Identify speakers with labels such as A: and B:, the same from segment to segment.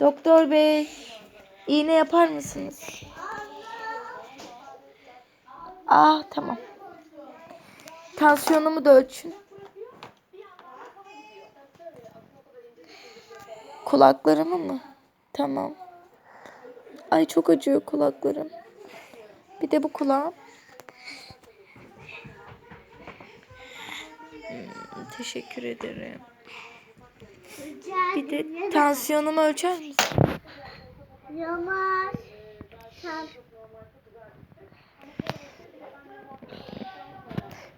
A: Doktor bey, iğne yapar mısınız? Ah tamam. Tansiyonumu da ölçün. Kulaklarımı mı? Tamam. Ay çok acıyor kulaklarım. Bir de bu kulağım. Hmm, teşekkür ederim. Bir de tansiyonumu ölçer misin?
B: Sen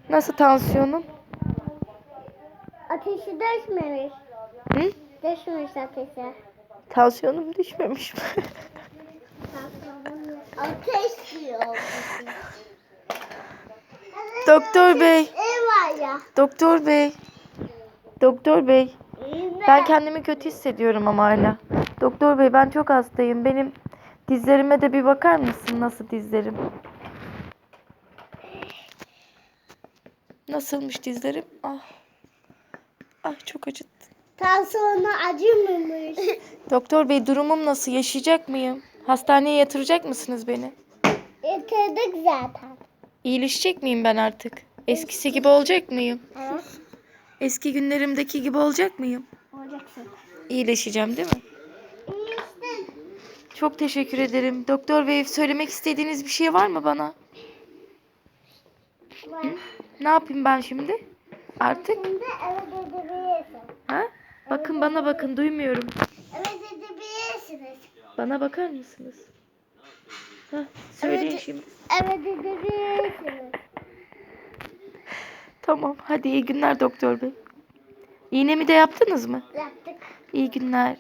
A: Nasıl tansiyonum?
B: ateşi düşmemiş.
A: Hı?
B: Düşmüş ateşi.
A: Tansiyonum düşmemiş mi?
B: Ateş diyor.
A: Doktor bey, doktor bey. Doktor bey. Ben kendimi kötü hissediyorum ama hala. Doktor bey ben çok hastayım. Benim dizlerime de bir bakar mısın nasıl dizlerim? Nasılmış dizlerim? Ah. Ah çok acıttı.
B: Tansiyonu acımamış.
A: Doktor bey durumum nasıl? Yaşayacak mıyım? Hastaneye yatıracak mısınız beni?
B: Bitirdik zaten.
A: İyileşecek miyim ben artık? Eskisi gibi olacak mıyım?
B: Evet.
A: Eski günlerimdeki gibi olacak mıyım? İyileşeceğim değil mi? Çok teşekkür ederim. Doktor bey söylemek istediğiniz bir şey var mı bana?
B: Var.
A: Ne yapayım ben şimdi? Artık? Ha? Bakın bana bakın duymuyorum. Bana bakar mısınız? Ha, söyleyin
B: Evet.
A: şimdi.
B: Eve gidebilirsiniz.
A: Tamam. Hadi iyi günler doktor bey. İğnemi de yaptınız mı?
B: Yaptık.
A: İyi günler.